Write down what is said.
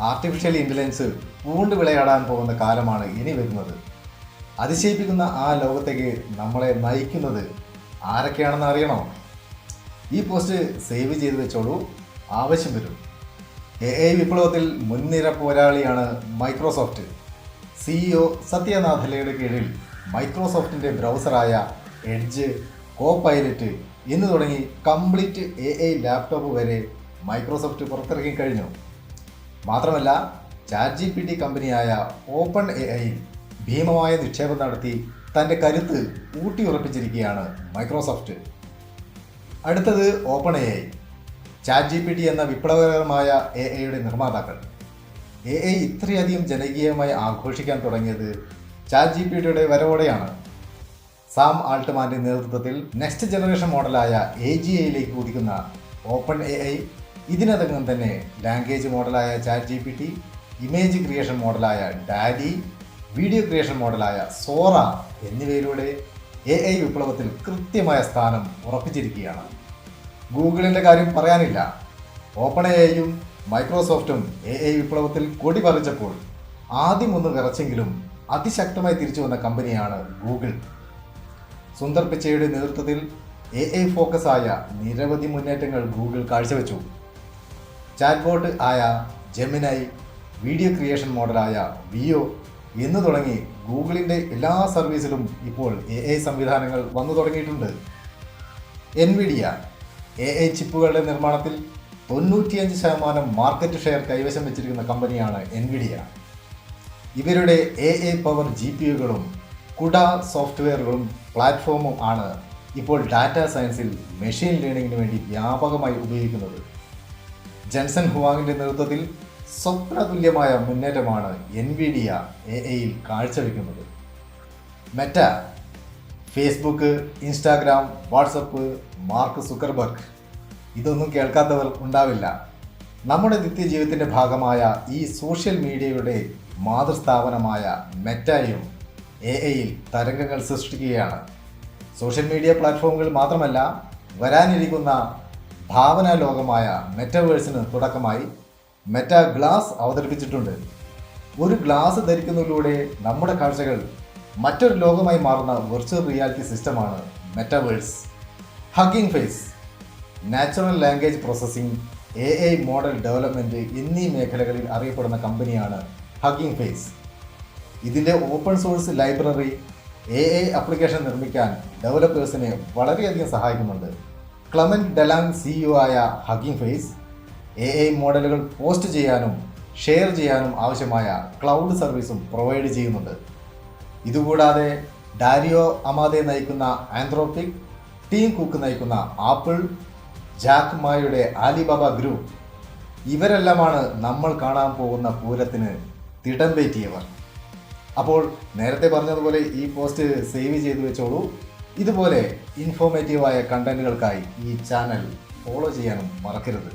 Artificial intelligence പൂണ്ട് വിളയാടാൻ പോകുന്ന കാലമാണ് ഇനി വരുന്നത്. അതിശയിപ്പിക്കുന്ന ആ ലോകത്തേക്ക് നമ്മളെ നയിക്കുന്നത് ആരൊക്കെയാണെന്ന് അറിയണോ? ഈ പോസ്റ്റ് സേവ് ചെയ്ത് വെച്ചോളൂ. ആവശ്യം വരും. എ ഐ വിപ്ലവത്തിൽ മുൻനിര പോരാളിയാണ് മൈക്രോസോഫ്റ്റ് സിഇഒ സത്യനാഥലയുടെ കീഴിൽ മൈക്രോസോഫ്റ്റിന്റെ ബ്രൗസറായ എഡ്ജ് കോ പൈലറ്റ് എന്ന് തുടങ്ങി കംപ്ലീറ്റ് എ ഐ ലാപ്ടോപ്പ് വരെ മൈക്രോസോഫ്റ്റ് പുറത്തിറക്കി കഴിഞ്ഞു. മാത്രമല്ല ചാറ്റ് ജി പി ടി കമ്പനിയായ ഓപ്പൺ എ ഐ ഭീമമായ നിക്ഷേപം നടത്തി തന്റെ കരുത്ത് ഊട്ടിയുറപ്പിച്ചിരിക്കുകയാണ് മൈക്രോസോഫ്റ്റ്. അടുത്തത് Open A I Chat G P T എന്ന വിപ്ലവകരമായ എ ഐയുടെ നിർമ്മാതാക്കൾ. എ ഐ ഇത്രയധികം ജനകീയമായി ആഘോഷിക്കാൻ തുടങ്ങിയത് ചാറ്റ് ജി പി ടിയുടെ വരവോടെയാണ്. സാം ആൾട്ട്മാന്റെ നേതൃത്വത്തിൽ നെക്സ്റ്റ് ജനറേഷൻ മോഡലായ എ ജി ഐയിലേക്ക് കുതിക്കുന്ന ഓപ്പൺ എ ഐ ഇതിനകം തന്നെ language മോഡലായ Chat G P T image creation മോഡലായ DALL-E video creation മോഡലായ സോറ എന്നിവയിലൂടെ എ ഐ വിപ്ലവത്തിൽ കൃത്യമായ സ്ഥാനം ഉറപ്പിച്ചിരിക്കുകയാണ്. ഗൂഗിളിന്റെ കാര്യം പറയാനില്ല. ഓപ്പൺ എ ഐയും മൈക്രോസോഫ്റ്റും എ ഐ വിപ്ലവത്തിൽ കൊടി പറിച്ചപ്പോൾ ആദ്യം ഒന്ന് വിറച്ചെങ്കിലും അതിശക്തമായി തിരിച്ചു വന്ന കമ്പനിയാണ് ഗൂഗിൾ. സുന്ദർ പിച്ചയുടെ നേതൃത്വത്തിൽ എ ഐ ഫോക്കസ് ആയ നിരവധി മുന്നേറ്റങ്ങൾ ഗൂഗിൾ കാഴ്ചവെച്ചു. ചാറ്റ്ബോട്ട് ആയ ജെമിനായി വീഡിയോ ക്രിയേഷൻ മോഡലായ വിയോ എന്ന് തുടങ്ങി ഗൂഗിളിന്റെ എല്ലാ സർവീസിലും ഇപ്പോൾ എ ഐ സംവിധാനങ്ങൾ വന്നു തുടങ്ങിയിട്ടുണ്ട്. എൻവിഡിയ എ ഐ ചിപ്പുകളുടെ നിർമ്മാണത്തിൽ തൊണ്ണൂറ്റിയഞ്ച് ശതമാനം മാർക്കറ്റ് ഷെയർ കൈവശം വെച്ചിരിക്കുന്ന കമ്പനിയാണ് എൻവിഡിയ. ഇവരുടെ A A power G P യുകളും CUDA സോഫ്റ്റ്വെയറുകളും പ്ലാറ്റ്ഫോമും ആണ് ഇപ്പോൾ ഡാറ്റാ സയൻസിൽ മെഷീൻ ലേണിംഗിന് വേണ്ടി വ്യാപകമായി ഉപയോഗിക്കുന്നത്. ജൻസൺ ഹുവാങ്ങിന്റെ നേതൃത്വത്തിൽ സ്വപ്നതുല്യമായ മുന്നേറ്റമാണ് എൻവിഡിയ എ എയിൽ കാഴ്ചവെക്കുന്നത്. Meta Facebook Instagram WhatsApp Mark Zuckerberg ഇതൊന്നും കേൾക്കാത്തവർ ഉണ്ടാവില്ല. നമ്മുടെ നിത്യജീവിതത്തിന്റെ ഭാഗമായ ഈ സോഷ്യൽ മീഡിയയുടെ മാതൃസ്ഥാപനമായ മെറ്റയും എ ഐയിൽ തരംഗങ്ങൾ സൃഷ്ടിക്കുകയാണ്. സോഷ്യൽ മീഡിയ പ്ലാറ്റ്ഫോമുകൾ മാത്രമല്ല വരാനിരിക്കുന്ന ഭാവനാ ലോകമായ മെറ്റവേഴ്സിന് തുടക്കമായി മെറ്റ ഗ്ലാസ് അവതരിപ്പിച്ചിട്ടുണ്ട്. ഒരു ഗ്ലാസ് ധരിക്കുന്നതിലൂടെ നമ്മുടെ കാഴ്ചകൾ മറ്റൊരു ലോകമായി മാറുന്ന വെർച്വൽ റിയാലിറ്റി സിസ്റ്റമാണ് metaverse Hugging Face natural language processing A I model development എന്നീ മേഖലകളിൽ അറിയപ്പെടുന്ന കമ്പനിയാണ് ഹഗിംഗ് ഫേസ് ഇതിന്റെ open source library A I application നിർമ്മിക്കാൻ ഡെവലപ്പേഴ്സിനെ വളരെയധികം സഹായിക്കുന്നുണ്ട്. ക്ലമന്റ് ഡെലാങ് സിഇഒ ആയ ഹഗിംഗ് ഫേസ് എ ഐ മോഡലുകൾ പോസ്റ്റ് ചെയ്യാനും ഷെയർ ചെയ്യാനും ആവശ്യമായ ക്ലൗഡ് സർവീസും പ്രൊവൈഡ് ചെയ്യുന്നുണ്ട്. ഇതുകൂടാതെ ഡാരിയോ അമാദെ നയിക്കുന്ന ആന്ത്രോപിക് ടീം കുക്ക് നയിക്കുന്ന ആപ്പിൾ ജാക്ക് മായുടെ ആലിബാബ ഗ്രൂപ്പ് ഇവരെല്ലാമാണ് നമ്മൾ കാണാൻ പോകുന്ന പൂരത്തിന് തിടം പേറ്റിയവർ അപ്പോൾ നേരത്തെ പറഞ്ഞതുപോലെ ഈ പോസ്റ്റ് സേവ് ചെയ്തു വെച്ചോളൂ. ഇതുപോലെ ഇൻഫോർമേറ്റീവായ കണ്ടന്റുകൾക്കായി ഈ ചാനൽ ഫോളോ ചെയ്യാനും മറക്കരുത്.